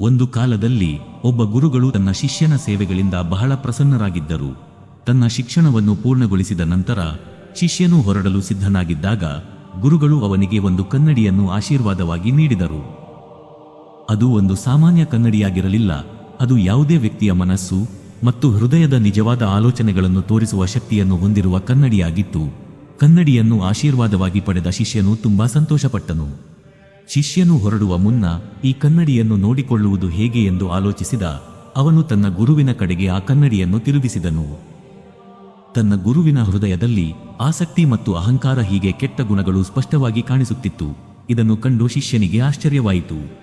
ಒಂದು ಕಾಲದಲ್ಲಿ ಒಬ್ಬ ಗುರುಗಳು ತನ್ನ ಶಿಷ್ಯನ ಸೇವೆಗಳಿಂದ ಬಹಳ ಪ್ರಸನ್ನರಾಗಿದ್ದರು. ತನ್ನ ಶಿಕ್ಷಣವನ್ನು ಪೂರ್ಣಗೊಳಿಸಿದ ನಂತರ ಶಿಷ್ಯನು ಹೊರಡಲು ಸಿದ್ಧನಾಗಿದ್ದಾಗ ಗುರುಗಳು ಅವನಿಗೆ ಒಂದು ಕನ್ನಡಿಯನ್ನು ಆಶೀರ್ವಾದವಾಗಿ ನೀಡಿದರು. ಅದು ಒಂದು ಸಾಮಾನ್ಯ ಕನ್ನಡಿಯಾಗಿರಲಿಲ್ಲ. ಅದು ಯಾವುದೇ ವ್ಯಕ್ತಿಯ ಮನಸ್ಸು ಮತ್ತು ಹೃದಯದ ನಿಜವಾದ ಆಲೋಚನೆಗಳನ್ನು ತೋರಿಸುವ ಶಕ್ತಿಯನ್ನು ಹೊಂದಿರುವ ಕನ್ನಡಿಯಾಗಿತ್ತು. ಕನ್ನಡಿಯನ್ನು ಆಶೀರ್ವಾದವಾಗಿ ಪಡೆದ ಶಿಷ್ಯನು ತುಂಬಾ ಸಂತೋಷಪಟ್ಟನು. ಶಿಷ್ಯನು ಹೊರಡುವ ಮುನ್ನ ಈ ಕನ್ನಡಿಯನ್ನು ನೋಡಿಕೊಳ್ಳುವುದು ಹೇಗೆ ಎಂದು ಆಲೋಚಿಸಿದ ಅವನು ತನ್ನ ಗುರುವಿನ ಕಡೆಗೆ ಆ ಕನ್ನಡಿಯನ್ನು ತಿರುಗಿಸಿದನು. ತನ್ನ ಗುರುವಿನ ಹೃದಯದಲ್ಲಿ ಆಸಕ್ತಿ ಮತ್ತು ಅಹಂಕಾರ ಹೀಗೆ ಕೆಟ್ಟ ಗುಣಗಳು ಸ್ಪಷ್ಟವಾಗಿ ಕಾಣಿಸುತ್ತಿತ್ತು. ಇದನ್ನು ಕಂಡು ಶಿಷ್ಯನಿಗೆ ಆಶ್ಚರ್ಯವಾಯಿತು.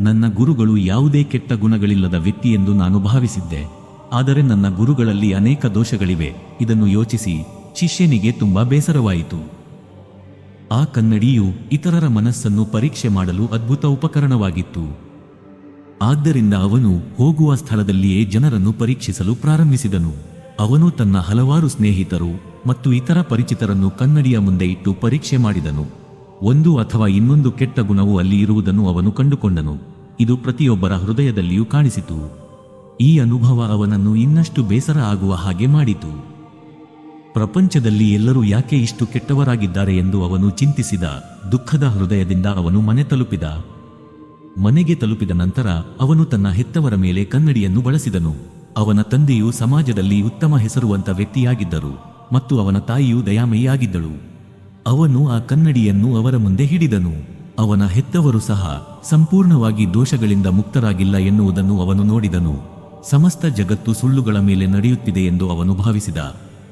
ನನ್ನ ಗುರುಗಳು ಯಾವುದೇ ಕೆಟ್ಟ ಗುಣಗಳಿಲ್ಲದ ವ್ಯಕ್ತಿ ಎಂದು ನಾನು ಭಾವಿಸಿದ್ದೆ. ಆದರೆ ನನ್ನ ಗುರುಗಳಲ್ಲಿ ಅನೇಕ ದೋಷಗಳಿವೆ. ಇದನ್ನು ಯೋಚಿಸಿ ಶಿಷ್ಯನಿಗೆ ತುಂಬಾ ಬೇಸರವಾಯಿತು. ಆ ಕನ್ನಡಿಯು ಇತರರ ಮನಸ್ಸನ್ನು ಪರೀಕ್ಷೆ ಮಾಡಲು ಅದ್ಭುತ ಉಪಕರಣವಾಗಿತ್ತು. ಆದ್ದರಿಂದ ಅವನು ಹೋಗುವ ಸ್ಥಳದಲ್ಲಿಯೇ ಜನರನ್ನು ಪರೀಕ್ಷಿಸಲು ಪ್ರಾರಂಭಿಸಿದನು. ಅವನು ತನ್ನ ಹಲವಾರು ಸ್ನೇಹಿತರು ಮತ್ತು ಇತರ ಪರಿಚಿತರನ್ನು ಕನ್ನಡಿಯ ಮುಂದೆ ಇಟ್ಟು ಪರೀಕ್ಷೆ ಮಾಡಿದನು. ಒಂದು ಅಥವಾ ಇನ್ನೊಂದು ಕೆಟ್ಟ ಗುಣವು ಅಲ್ಲಿ ಇರುವುದನ್ನು ಅವನು ಕಂಡುಕೊಂಡನು. ಇದು ಪ್ರತಿಯೊಬ್ಬರ ಹೃದಯದಲ್ಲಿಯೂ ಕಾಣಿಸಿತು. ಈ ಅನುಭವ ಅವನನ್ನು ಇನ್ನಷ್ಟು ಬೇಸರ ಆಗುವ ಹಾಗೆ ಮಾಡಿತು. ಪ್ರಪಂಚದಲ್ಲಿ ಎಲ್ಲರೂ ಯಾಕೆ ಇಷ್ಟು ಕೆಟ್ಟವರಾಗಿದ್ದಾರೆ ಎಂದು ಅವನು ಚಿಂತಿಸಿದ. ದುಃಖದ ಹೃದಯದಿಂದ ಅವನು ಮನೆ ತಲುಪಿದ. ಮನೆಗೆ ತಲುಪಿದ ನಂತರ ಅವನು ತನ್ನ ಹೆತ್ತವರ ಮೇಲೆ ಕನ್ನಡಿಯನ್ನು ಬಳಸಿದನು. ಅವನ ತಂದೆಯು ಸಮಾಜದಲ್ಲಿ ಉತ್ತಮ ಹೆಸರುವಂತ ವ್ಯಕ್ತಿಯಾಗಿದ್ದರು ಮತ್ತು ಅವನ ತಾಯಿಯು ದಯಾಮಯಿಯಾಗಿದ್ದಳು. ಅವನು ಆ ಕನ್ನಡಿಯನ್ನು ಅವರ ಮುಂದೆ ಹಿಡಿದನು. ಅವನ ಹೆತ್ತವರು ಸಹ ಸಂಪೂರ್ಣವಾಗಿ ದೋಷಗಳಿಂದ ಮುಕ್ತರಾಗಿಲ್ಲ ಎನ್ನುವುದನ್ನು ಅವನು ನೋಡಿದನು. ಸಮಸ್ತ ಜಗತ್ತು ಸುಳ್ಳುಗಳ ಮೇಲೆ ನಡೆಯುತ್ತಿದೆ ಎಂದು ಅವನು ಭಾವಿಸಿದ.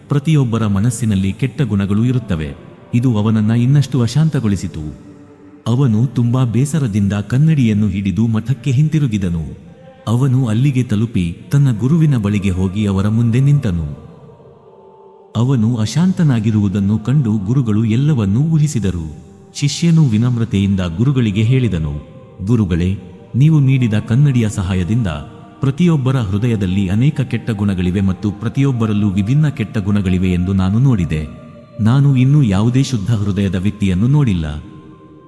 ಪ್ರತಿಯೊಬ್ಬರ ಮನಸ್ಸಿನಲ್ಲಿ ಕೆಟ್ಟ ಗುಣಗಳು ಇರುತ್ತವೆ. ಇದು ಅವನನ್ನ ಇನ್ನಷ್ಟು ಅಶಾಂತಗೊಳಿಸಿತು. ಅವನು ತುಂಬಾ ಬೇಸರದಿಂದ ಕನ್ನಡಿಯನ್ನು ಹಿಡಿದು ಮಠಕ್ಕೆ ಹಿಂತಿರುಗಿದನು. ಅವನು ಅಲ್ಲಿಗೆ ತಲುಪಿ ತನ್ನ ಗುರುವಿನ ಬಳಿಗೆ ಹೋಗಿ ಅವರ ಮುಂದೆ ನಿಂತನು. ಅವನು ಅಶಾಂತನಾಗಿರುವುದನ್ನು ಕಂಡು ಗುರುಗಳು ಎಲ್ಲವನ್ನೂ ಊಹಿಸಿದರು. ಶಿಷ್ಯನು ವಿನಮ್ರತೆಯಿಂದ ಗುರುಗಳಿಗೆ ಹೇಳಿದನು, ಗುರುಗಳೇ, ನೀವು ನೀಡಿದ ಕನ್ನಡಿಯ ಸಹಾಯದಿಂದ ಪ್ರತಿಯೊಬ್ಬರ ಹೃದಯದಲ್ಲಿ ಅನೇಕ ಕೆಟ್ಟ ಗುಣಗಳಿವೆ ಮತ್ತು ಪ್ರತಿಯೊಬ್ಬರಲ್ಲೂ ವಿಭಿನ್ನ ಕೆಟ್ಟ ಗುಣಗಳಿವೆ ಎಂದು ನಾನು ನೋಡಿದೆ. ನಾನು ಇನ್ನೂ ಯಾವುದೇ ಶುದ್ಧ ಹೃದಯದ ವ್ಯಕ್ತಿಯನ್ನು ನೋಡಿಲ್ಲ.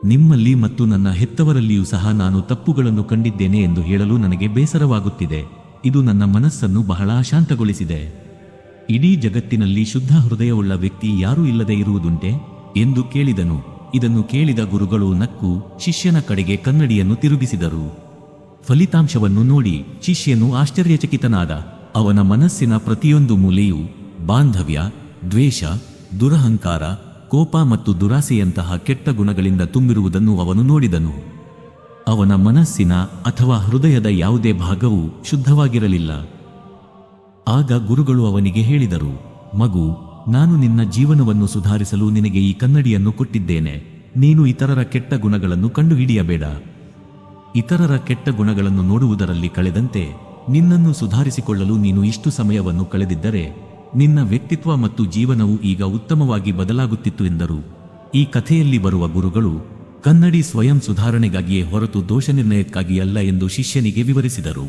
ನಿಮ್ಮಲ್ಲಿ ಮತ್ತು ನನ್ನ ಹೆತ್ತವರಲ್ಲಿಯೂ ಸಹ ನಾನು ತಪ್ಪುಗಳನ್ನು ಕಂಡಿದ್ದೇನೆ ಎಂದು ಹೇಳಲು ನನಗೆ ಬೇಸರವಾಗುತ್ತಿದೆ. ಇದು ನನ್ನ ಮನಸ್ಸನ್ನು ಬಹಳ ಅಶಾಂತಗೊಳಿಸಿದೆ ಇಡೀ ಜಗತ್ತಿನಲ್ಲಿ ಶುದ್ಧ ಹೃದಯವುಳ್ಳ ವ್ಯಕ್ತಿ ಯಾರೂ ಇಲ್ಲದೆ ಇರುವುದುಂಟೆ? ಎಂದು ಕೇಳಿದನು. ಇದನ್ನು ಕೇಳಿದ ಗುರುಗಳು ನಕ್ಕು ಶಿಷ್ಯನ ಕಡೆಗೆ ಕನ್ನಡಿಯನ್ನು ತಿರುಗಿಸಿದರು. ಫಲಿತಾಂಶವನ್ನು ನೋಡಿ ಶಿಷ್ಯನು ಆಶ್ಚರ್ಯಚಕಿತನಾದ. ಅವನ ಮನಸ್ಸಿನ ಪ್ರತಿಯೊಂದು ಮೂಲೆಯೂ ಬಾಂಧವ್ಯ, ದ್ವೇಷ, ದುರಹಂಕಾರ, ಕೋಪ ಮತ್ತು ದುರಾಸೆಯಂತಹ ಕೆಟ್ಟ ಗುಣಗಳಿಂದ ತುಂಬಿರುವುದನ್ನು ಅವನು ನೋಡಿದನು. ಅವನ ಮನಸ್ಸಿನ ಅಥವಾ ಹೃದಯದ ಯಾವುದೇ ಭಾಗವು ಶುದ್ಧವಾಗಿರಲಿಲ್ಲ. ಆಗ ಗುರುಗಳು ಅವನಿಗೆ ಹೇಳಿದರು, ಮಗು, ನಾನು ನಿನ್ನ ಜೀವನವನ್ನು ಸುಧಾರಿಸಲು ನಿನಗೆ ಈ ಕನ್ನಡಿಯನ್ನು ಕೊಟ್ಟಿದ್ದೇನೆ. ನೀನು ಇತರರ ಕೆಟ್ಟ ಗುಣಗಳನ್ನು ಕಂಡುಹಿಡಿಯಬೇಡ. ಇತರರ ಕೆಟ್ಟ ಗುಣಗಳನ್ನು ನೋಡುವುದರಲ್ಲಿ ಕಳೆದಂತೆ ನಿನ್ನನ್ನು ಸುಧಾರಿಸಿಕೊಳ್ಳಲು ನೀನು ಇಷ್ಟು ಸಮಯವನ್ನು ಕಳೆದಿದ್ದರೆ ನಿನ್ನ ವ್ಯಕ್ತಿತ್ವ ಮತ್ತು ಜೀವನವು ಈಗ ಉತ್ತಮವಾಗಿ ಬದಲಾಗುತ್ತಿತ್ತು ಎಂದರು. ಈ ಕಥೆಯಲ್ಲಿ ಬರುವ ಗುರುಗಳು ಕನ್ನಡಿ ಸ್ವಯಂ ಸುಧಾರಣೆಗಾಗಿಯೇ ಹೊರತು ದೋಷ ನಿರ್ಣಯಕ್ಕಾಗಿ ಅಲ್ಲ ಎಂದು ಶಿಷ್ಯನಿಗೆ ವಿವರಿಸಿದರು.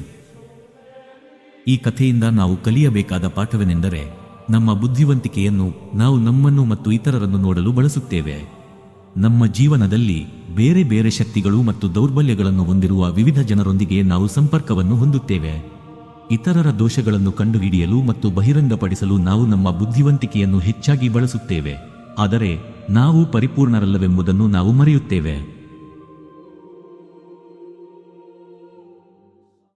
ಈ ಕಥೆಯಿಂದ ನಾವು ಕಲಿಯಬೇಕಾದ ಪಾಠವೆನೆಂದರೆ ನಮ್ಮ ಬುದ್ಧಿವಂತಿಕೆಯನ್ನು ನಾವು ನಮ್ಮನ್ನು ಮತ್ತು ಇತರರನ್ನು ನೋಡಲು ಬಳಸುತ್ತೇವೆ. ನಮ್ಮ ಜೀವನದಲ್ಲಿ ಬೇರೆ ಬೇರೆ ಶಕ್ತಿಗಳು ಮತ್ತು ದೌರ್ಬಲ್ಯಗಳನ್ನು ಹೊಂದಿರುವ ವಿವಿಧ ಜನರೊಂದಿಗೆ ನಾವು ಸಂಪರ್ಕವನ್ನು ಹೊಂದುತ್ತೇವೆ. ಇತರರ ದೋಷಗಳನ್ನು ಕಂಡುಹಿಡಿಯಲು ಮತ್ತು ಬಹಿರಂಗಪಡಿಸಲು ನಾವು ನಮ್ಮ ಬುದ್ಧಿವಂತಿಕೆಯನ್ನು ಹೆಚ್ಚಾಗಿ ಬಳಸುತ್ತೇವೆ. ಆದರೆ, ನಾವು ಪರಿಪೂರ್ಣರಲ್ಲವೆಂಬುದನ್ನು ನಾವು ಮರೆಯುತ್ತೇವೆ.